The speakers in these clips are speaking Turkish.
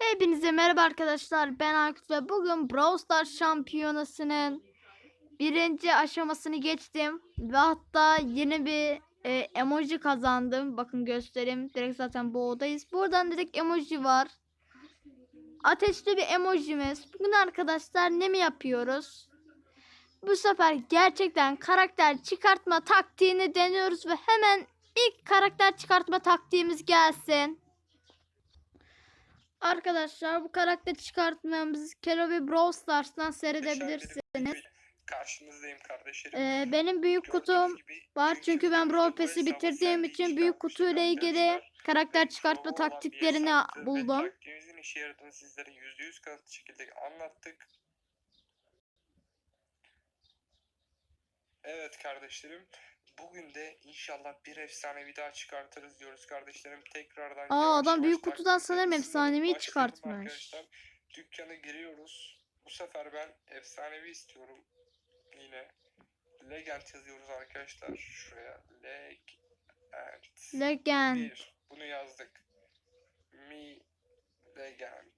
Hepinize merhaba arkadaşlar. Ben Aykut ve bugün Brawl Stars şampiyonasının birinci aşamasını geçtim. Ve hatta yeni bir e, emoji kazandım. Bakın göstereyim. Direkt zaten bu odayız. Buradan direkt emoji var. Ateşli bir emojimiz. Bugün arkadaşlar ne mi yapıyoruz? Bu sefer gerçekten karakter çıkartma taktiğini deniyoruz ve hemen ilk karakter çıkartma taktiğimiz gelsin. Arkadaşlar bu karakter çıkartmamızı Kelobi Brawl Stars'tan seyredebilirsiniz. Karşınızdayım kardeşlerim. Ee, benim büyük Gördüğünüz kutum gibi var çünkü ben Brawl Pass'i bitirdiğim için büyük kutuyla ilgili karakter çıkartma taktiklerini buldum. Taktiğimizin işe yaradığını sizlere %100 kanıtlı şekilde anlattık. Evet kardeşlerim. Bugün de inşallah bir efsanevi daha çıkartırız diyoruz kardeşlerim. Tekrardan Aa, adam büyük kutudan sanırım efsanevi çıkartmış. arkadaşlar. Dükkana giriyoruz. Bu sefer ben efsanevi istiyorum. Yine Legend yazıyoruz arkadaşlar. Şuraya Legend. Legend. Bir. Bunu yazdık. Mi Legend.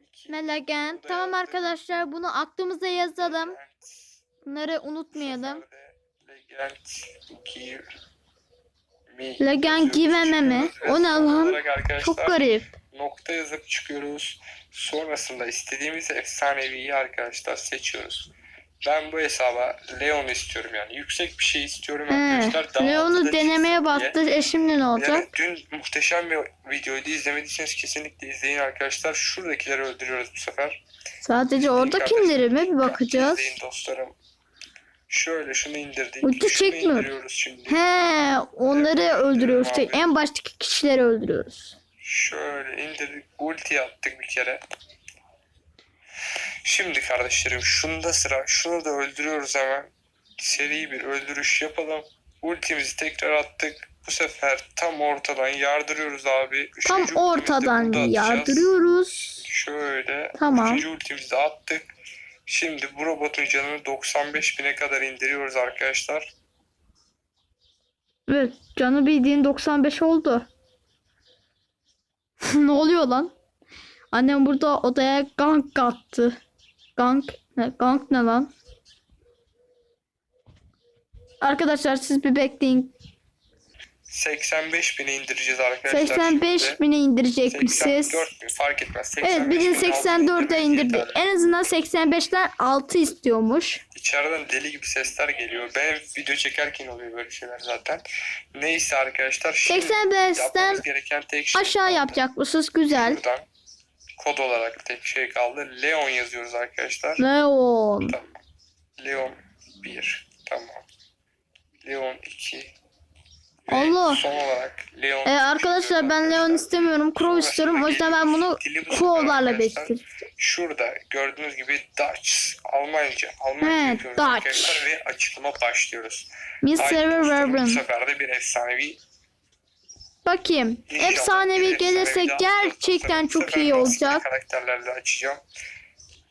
İki. Ne legend? Tamam yazdık. arkadaşlar bunu aklımıza yazalım. Legend. Bunları Bu unutmayalım. de Legend. Legend yazıyoruz, give me mi? O ne lan? Çok garip. nokta yazıp çıkıyoruz. Sonrasında istediğimiz efsaneviyi arkadaşlar seçiyoruz. Ben bu hesaba Leon istiyorum yani. Yüksek bir şey istiyorum He, arkadaşlar. Leon'u denemeye baktı. E şimdi ne olacak? Yani dün muhteşem bir videoydu. İzlemediyseniz kesinlikle izleyin arkadaşlar. Şuradakileri öldürüyoruz bu sefer. Sadece oradakileri mi bir bakacağız? İzleyin dostlarım. Şöyle şunu indirdik. Ulti Şunu çekmiyor. indiriyoruz şimdi. He, onları Evet, öldürüyoruz. abi. En baştaki kişileri öldürüyoruz. Şöyle indirdik. Ulti attık bir kere. Şimdi kardeşlerim şunda sıra. Şunu da öldürüyoruz hemen. Seri bir öldürüş yapalım. Ultimizi tekrar attık. Bu sefer tam ortadan yardırıyoruz abi. Tam Üçüncü de ortadan yardırıyoruz. Şöyle. Tamam. Üçüncü ultimizi attık. Şimdi bu robotun canını 95 bine kadar indiriyoruz arkadaşlar. Evet, canı bildiğin 95 oldu. ne oluyor lan? Annem burada odaya gank attı. Gank ne? Gank ne lan? Arkadaşlar siz bir bekleyin. 85 bine indireceğiz arkadaşlar. 85 şimdi. bine indirecekmişiz. 84 bin fark etmez. Evet 85 bizim bin, 84'e altı bin indirdi. En azından 85'ten 6 istiyormuş. İçeriden deli gibi sesler geliyor. Ben video çekerken oluyor böyle şeyler zaten. Neyse arkadaşlar. Şimdi 85'ten yapmamız gereken tek şey aşağı kaldı. yapacakmışız. Güzel. Buradan kod olarak tek şey kaldı. Leon yazıyoruz arkadaşlar. Leon. Tamam. Leon 1. Tamam. Leon 2. Allah. son olarak Leon Ee, arkadaşlar ben Leon istemiyorum. Crow istiyorum. O yüzden ben bunu Crow'larla arkadaşlar. besleyeceğim. Şurada gördüğünüz gibi Dutch, Almanca, Almanca He, Dutch. ve açılıma başlıyoruz. Server dostlarım, Bu Verben. sefer de bir efsanevi Bakayım. İnşallah Efsanevi bir gelirse efsanevi daha gerçekten çok iyi olacak. karakterlerle açacağım.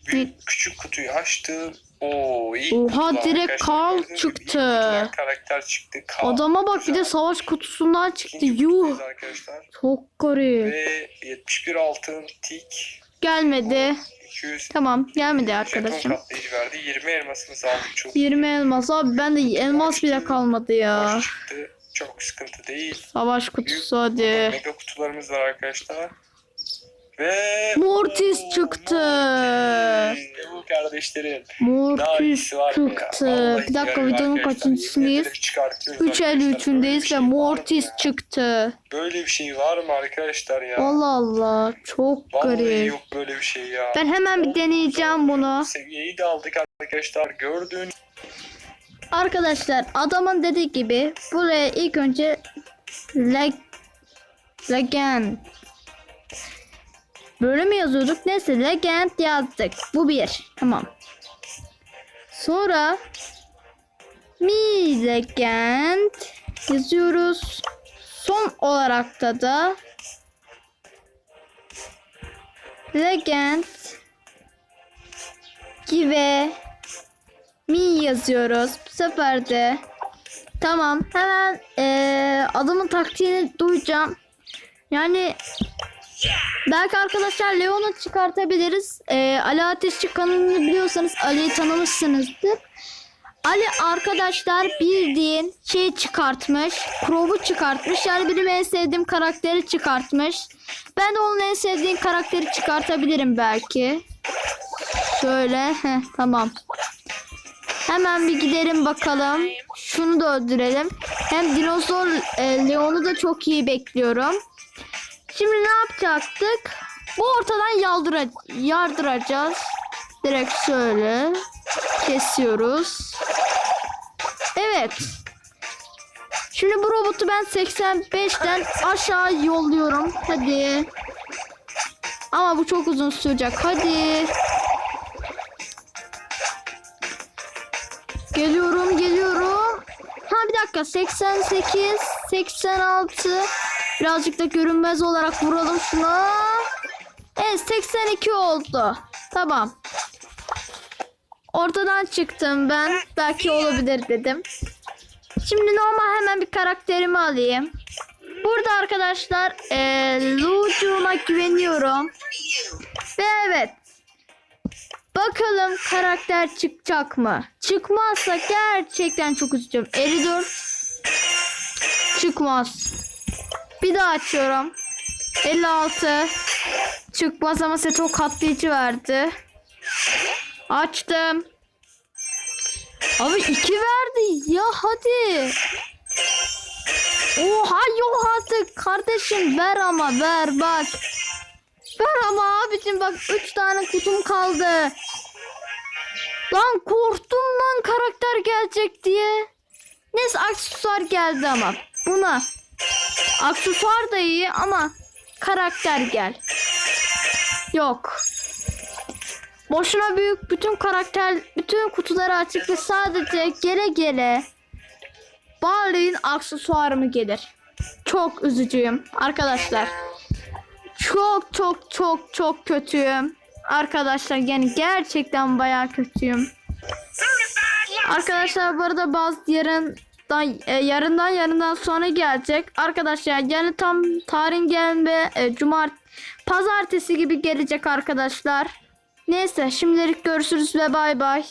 Büyük, küçük kutuyu açtım. Oo, Oha, kutular direkt arkadaşlar. Carl Gördüğünüz gibi çıktı. ilk kutudan karakter çıktı. Carl. Adama bak bir de Güzel. savaş kutusundan çıktı. İkinci Yuh. kutudayız arkadaşlar. Çok garip. Ve 71 altın tik. Gelmedi. 200 Tamam gelmedi jeton arkadaşım. katlayıcı verdi. 20 elmasımızı aldık. Çok 20 elmas abi ben de elmas bile kalmadı ya. Çıktı. Çok sıkıntı değil. Savaş kutusu hadi. Mega kutularımız var arkadaşlar. Ve Mortis çıktı. Mortis. Bu kardeşlerim. Daha Mortis iyisi var ya? çıktı. Vallahi Bir dakika videonun kaçıncısındayız? yemin ederim çıkartıyoruz arkadaşlar. 3.53'ündeyiz Böyle bir ve şey mı Mortis ya? çıktı. Böyle bir şey var mı arkadaşlar ya? Allah Allah çok Vallahi garip. yok böyle bir şey ya. Ben hemen bir deneyeceğim bunu. Seviyeyi de aldık arkadaşlar. Gördüğün Arkadaşlar adamın dediği gibi buraya ilk önce leg legend böyle mi yazıyorduk? Neyse legend yazdık. Bu bir. Tamam. Sonra mi legend yazıyoruz. Son olarak da da legend give mi yazıyoruz. Bu sefer de tamam hemen eee adamın taktiğini duyacağım. Yani Belki arkadaşlar Leon'u çıkartabiliriz. Ee, Ali Ateşçi kanalını biliyorsanız Ali'yi tanımışsınızdır. Ali arkadaşlar bildiğin şey çıkartmış. Crow'u çıkartmış. Yani benim en sevdiğim karakteri çıkartmış. Ben de onun en sevdiğim karakteri çıkartabilirim belki. Şöyle. Heh, tamam. Hemen bir gidelim bakalım. Şunu da öldürelim. Hem dinozor e, Leon'u da çok iyi bekliyorum. Şimdi ne yapacaktık? Bu ortadan yaldıra yardıracağız. Direkt şöyle kesiyoruz. Evet. Şimdi bu robotu ben 85'ten aşağı yolluyorum. Hadi. Ama bu çok uzun sürecek. Hadi. Geliyorum, geliyorum. Ha bir dakika 88, 86. Birazcık da görünmez olarak vuralım şuna. Evet 82 oldu. Tamam. Ortadan çıktım ben. Belki olabilir dedim. Şimdi normal hemen bir karakterimi alayım. Burada arkadaşlar eee Lucu'ma güveniyorum. Ve evet. Bakalım karakter çıkacak mı? Çıkmazsa gerçekten çok üzüleceğim. 54 çıkmaz. Bir daha açıyorum. 56 çıkmaz ama Seto katlayıcı verdi. Açtım. Abi 2 verdi. Ya hadi. Oha yok artık. Kardeşim ver ama ver bak. Ver ama abicim bak 3 tane kutum kaldı. Lan korktum lan karakter gelecek diye. Neyse aksesuar geldi ama. Buna. Aksesuar da iyi ama karakter gel. Yok. Boşuna büyük bütün karakter bütün kutuları açık ve sadece gele gele Barley'in aksesuarı mı gelir? Çok üzücüyüm arkadaşlar. Çok çok çok çok kötüyüm. Arkadaşlar yani gerçekten bayağı kötüyüm. Arkadaşlar bu arada bazı yarından e, yarından yarından sonra gelecek. Arkadaşlar yani tam tarihin gelme e, cumart pazartesi gibi gelecek arkadaşlar. Neyse şimdilik görüşürüz ve bay bay.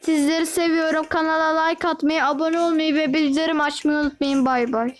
Sizleri seviyorum. Kanala like atmayı, abone olmayı ve bildirim açmayı unutmayın. Bay bay.